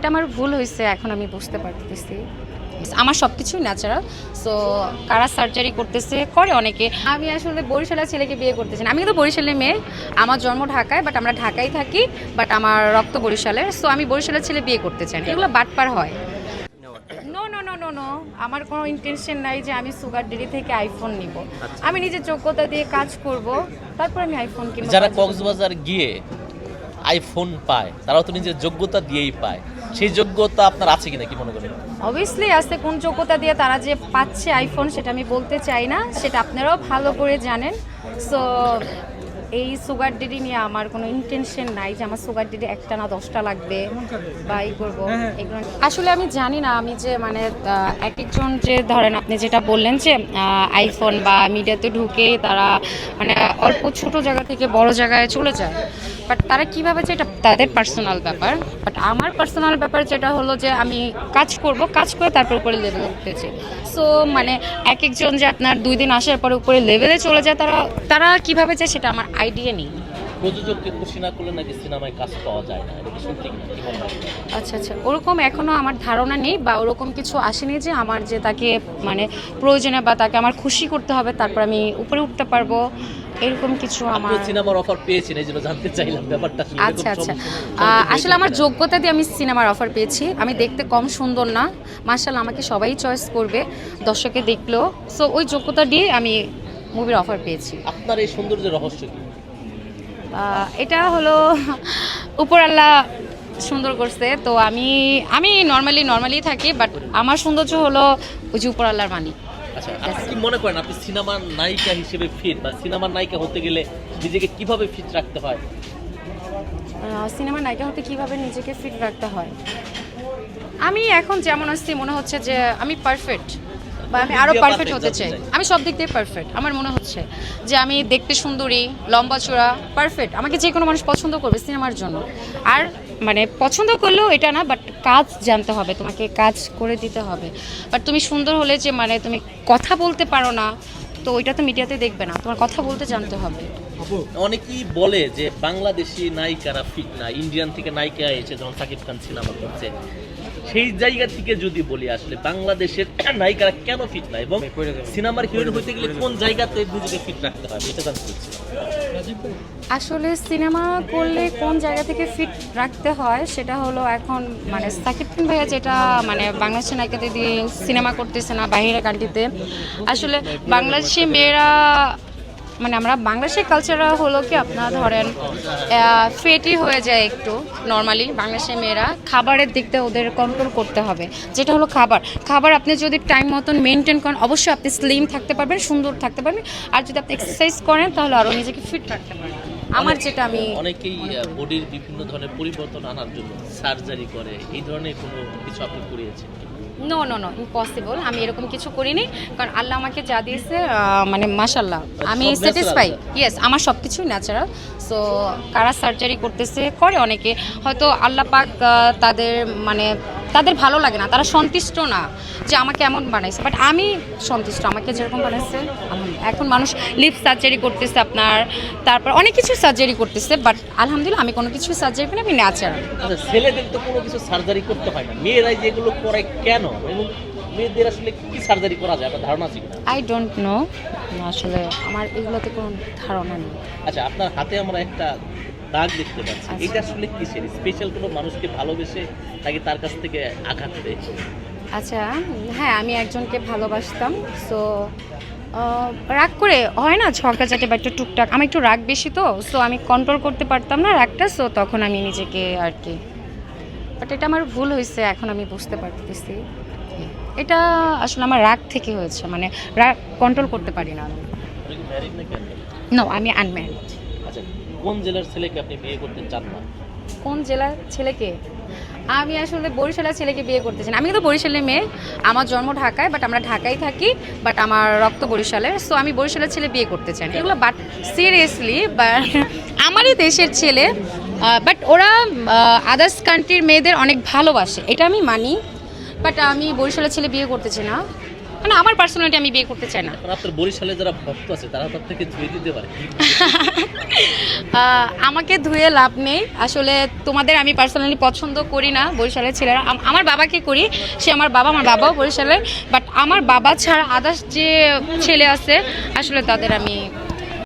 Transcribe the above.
এটা আমার ভুল হয়েছে এখন আমি বুঝতে পারতেছি। আমার সব কিছুই ন্যাচারাল সো কারা সার্জারি করতেছে করে অনেকে। আমি আসলে বরিশালের ছেলেকে বিয়ে করতেছি। আমি কিন্তু বরিশালের মেয়ে আমার জন্ম ঢাকায় বাট আমরা ঢাকায় থাকি বাট আমার রক্ত বরিশালের সো আমি বরিশালের ছেলে বিয়ে করতে চাই। এগুলো বাটপার হয়। No no no no no আমার কোনো ইন্টেনশন নাই যে আমি সুগার ডেরি থেকে আইফোন নিব। আমি নিজের যোগ্যতা দিয়ে কাজ করব তারপর আমি আইফোন কিনবো। যারা কক্সবাজার গিয়ে আইফোন পায় তারাও তো নিজের যোগ্যতা দিয়েই পায়। সেই যোগ্যতা আপনার আছে কিনা, কি মনে করেন? অবভিয়াসলি আজকে কোন যোগ্যতা দিয়ে তারা যে পাচ্ছে আইফোন সেটা আমি বলতে চাই না। সেটা আপনারাও ভালো করে জানেন। সো এই সুগার ডেডি নিয়ে আমার কোনো ইন্টেনশন নাই যে আমার সুগার ডেডি একটা না দশটা লাগবে বা এই করব এগুলো আসলে আমি জানি না আমি যে মানে এক একজন যে ধরেন আপনি যেটা বললেন যে আইফোন বা মিডিয়াতে ঢুকে তারা মানে অল্প ছোট জায়গা থেকে বড় জায়গায় চলে যায়। বাট তারা কীভাবে যে এটা তাদের পার্সোনাল ব্যাপার। বাট আমার পার্সোনাল ব্যাপার যেটা হলো যে আমি কাজ করব কাজ করে তারপর উপরে লেভেলে উঠতেছি। সো মানে এক একজন যে আপনার দুই দিন আসার পরে উপরে লেভেলে চলে যায় তারা তারা কীভাবে যায় সেটা আমার আইডিয়া নেই। প্রযোজককে খুশি না করলে নাকি সিনেমায় কাজ পাওয়া যায় না? এটা কি সত্যি আচ্ছা আচ্ছা। ওরকম এখনও আমার ধারণা নেই বা ওরকম কিছু আসেনি যে আমার যে তাকে মানে প্রয়োজনে বা তাকে আমার খুশি করতে হবে তারপর আমি উপরে উঠতে পারব। এরকম কিছু আমার সিনেমার অফার পেয়েছেন এই জন্য জানতে চাইলাম ব্যাপারটা আচ্ছা আচ্ছা। আসলে আমার যোগ্যতা দিয়ে আমি সিনেমার অফার পেয়েছি। আমি দেখতে কম সুন্দর না। মার্শাল আমাকে সবাই চয়েস করবে দর্শকে দেখল সো ওই যোগ্যতা দিয়ে আমি মুভির অফার পেয়েছি। আপনার এই সৌন্দর্যের রহস্য কি? এটা হলো উপর আল্লাহ সুন্দর করছে। তো আমি আমি নর্মালি নর্মালি থাকি বাট আমার সৌন্দর্য হলো ওই যে উপর আল্লাহর মানি আচ্ছা কি মনে করেন আপনি সিনেমার নায়িকা হিসেবে ফিট বা সিনেমার নায়িকা হতে গেলে নিজেকে কীভাবে ফিট রাখতে হয়? সিনেমার নায়িকা হতে কীভাবে নিজেকে ফিট রাখতে হয়? আমি এখন যেমন আসছি মনে হচ্ছে যে আমি পারফেক্ট বা আমি আরও পারফেক্ট হতে চাই। চাই। আমি সব দিক দিয়ে পারফেক্ট আমার মনে হচ্ছে যে আমি দেখতে সুন্দরী লম্বা চূড়া পারফেক্ট আমাকে যে কোনো মানুষ পছন্দ করবে সিনেমার জন্য। আর মানে পছন্দ করলেও এটা না বাট কাজ জানতে হবে তোমাকে কাজ করে দিতে হবে। বাট তুমি সুন্দর হলে যে মানে তুমি কথা বলতে পারো না তো ওইটা তো মিডিয়াতে দেখবে না। তোমার কথা বলতে জানতে হবে। অনেকেই বলে যে বাংলাদেশি নায়িকারা ফিট না। ইন্ডিয়ান থেকে নায়িকা এসে যখন সাকিব খান সিনেমা করছে সেই জায়গা থেকে যদি বলি আসলে বাংলাদেশের নায়িকারা কেন ফিট না? এবং সিনেমার হিরোইন হতে গেলে কোন জায়গাতে নিজেকে ফিট রাখতে হয় এটা জানতে চাচ্ছি। আসলে সিনেমা করলে কোন জায়গা থেকে ফিট রাখতে হয় সেটা হলো এখন মানে সাকিব খান ভাইয়া যেটা মানে বাংলাদেশের নায়িকাদের দিয়ে সিনেমা করতেছে না বাইরের কান্ট্রিতে আসলে বাংলাদেশি মেয়েরা মানে আমরা বাংলাদেশের কালচাররা হলো কি আপনারা ধরেন ফেটি হয়ে যায় একটু নর্মালি বাংলাদেশের মেয়েরা। খাবারের দিক দিকটা ওদের কন্ট্রোল করতে হবে। যেটা হলো খাবার। খাবার আপনি যদি টাইম মতন মেনটেন করেন অবশ্যই আপনি স্লিম থাকতে পারবেন সুন্দর থাকতে পারবেন। আর যদি আপনি এক্সারসাইজ করেন তাহলে আরও নিজেকে ফিট রাখতে পারবেন। আমার যেটা আমি অনেকেই বডির বিভিন্ন ধরনের পরিবর্তন আনার জন্য সার্জারি করে। এই ধরনের কোনো কিছু আপনি করিয়েছেন? নো নো নো ইম্পসিবল আমি এরকম কিছু করিনি কারণ আল্লাহ আমাকে যা দিয়েছে মানে মাশাল্লাহ আমি স্যাটিসফাই ইয়েস আমার সব কিছুই ন্যাচারাল সো কারা সার্জারি করতেছে করে অনেকে। হয়তো আল্লাহ পাক তাদের মানে তাদের ভালো লাগে না তারা সন্তুষ্ট না যে আমাকে এমন বানাইছে। বাট আমি সন্তুষ্ট আমাকে যেরকম বানাইছে। এখন মানুষ লিপ সার্জারি করতেছে আপনার তারপর অনেক কিছু সার্জারি করতেছে বাট আলহামদুলিল্লাহ আমি কোনো কিছু সার্জারি করি আমি ন্যাচারাল আচ্ছা ছেলেদের তো কোনো কিছু সার্জারি করতে হয় না। মেয়েরাই যেগুলো করে কেন? এবং মেয়েদের আসলে কি সার্জারি করা যায়? আপনার ধারণা আছে আই ডোন্ট নো আসলে আমার এগুলোতে কোনো ধারণা নেই। আচ্ছা আপনার হাতে আমরা একটা দাগ দেখতে পাচ্ছি। আচ্ছা। এটা আসলে কিসের? স্পেশাল কোনো মানুষকে ভালোবেসে নাকি তার কাছ থেকে আঘাত পেয়েছে আচ্ছা হ্যাঁ আমি একজনকে ভালোবাসতাম সো রাগ করে হয় না ঝগড়াঝাটি বা একটু টুকটাক আমি একটু রাগ বেশি তো সো আমি কন্ট্রোল করতে পারতাম না রাগটা সো তখন আমি নিজেকে আর কি বাট এটা আমার ভুল হয়েছে এখন আমি বুঝতে পারতেছি। এটা আসলে আমার রাগ থেকে হয়েছে মানে রাগ কন্ট্রোল করতে পারি না আমি। নো আমি আনম্যারিড কোন জেলার ছেলেকে আপনি বিয়ে করতে চান না? কোন জেলার ছেলেকে? আমি আসলে বরিশালের ছেলেকে বিয়ে করতে চাই। আমি কিন্তু বরিশালের মেয়ে। আমার জন্ম ঢাকায় বাট আমরা ঢাকায় থাকি বাট আমার রক্ত বরিশালের। সো আমি বরিশালের ছেলে বিয়ে করতে চাই এগুলো বাট সিরিয়াসলি বাট আমারই দেশের ছেলে বাট ওরা আদার্স কান্ট্রির মেয়েদের অনেক ভালোবাসে। এটা আমি মানি বাট আমি বরিশালের ছেলে বিয়ে করতে চাই না। মানে আমার পার্সোনালিটি আমি বিয়ে করতে চাই না। আপনার বরিশালে যারা ভক্ত আছে তারা তার থেকে ধুয়ে দিতে পারে। আমাকে ধুয়ে লাভ নেই। আসলে তোমাদের আমি পার্সোনালি পছন্দ করি না বরিশালের ছেলেরা। আমার বাবাকে করি সে আমার বাবা আমার বাবাও বরিশালের। বাট আমার বাবা ছাড়া আদার্স যে ছেলে আছে আসলে তাদের আমি